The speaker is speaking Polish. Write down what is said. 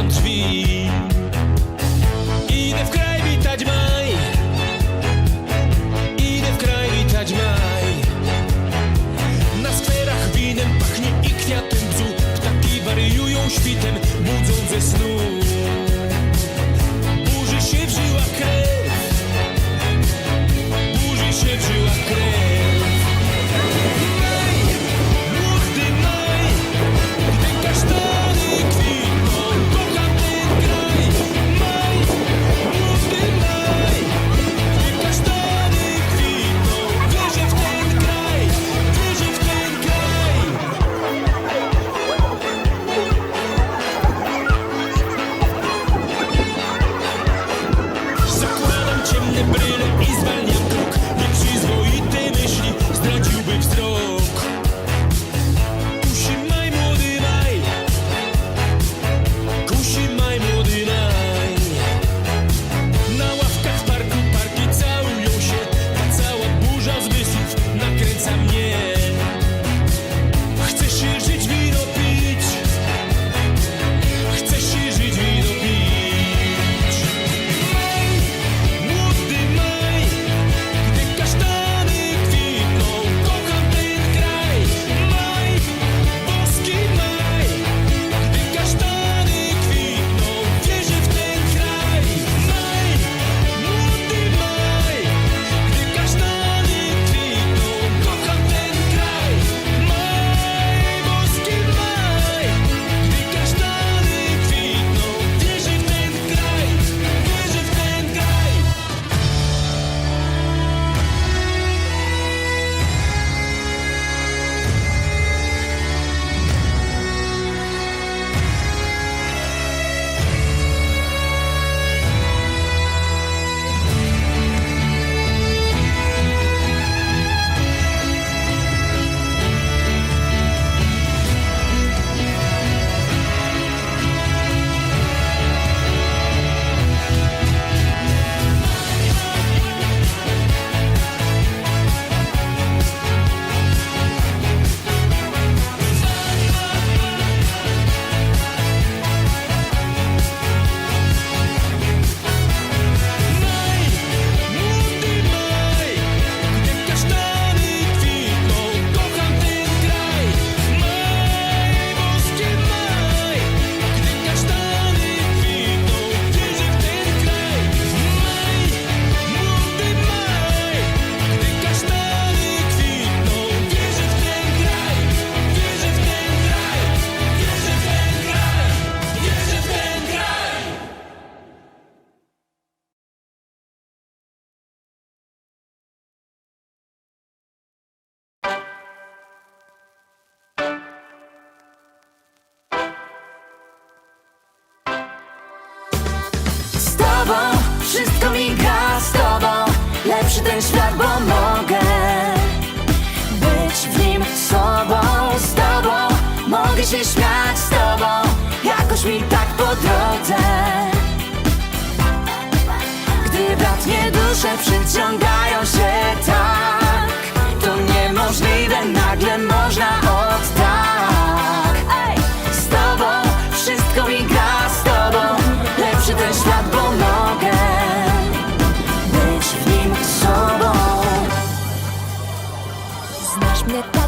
otwieram drzwi. Idę w kraj witać maj. Idę w kraj witać maj. Na skwerach winem pachnie i kwiatem bzu Ptaki wariują świtem, budzą ze snu April że przyciągają się tak. To niemożliwe, nagle można od tak Z tobą wszystko mi gra, z tobą Lepszy ten świat, bo mogę Być w nim sobą. Znasz mnie tak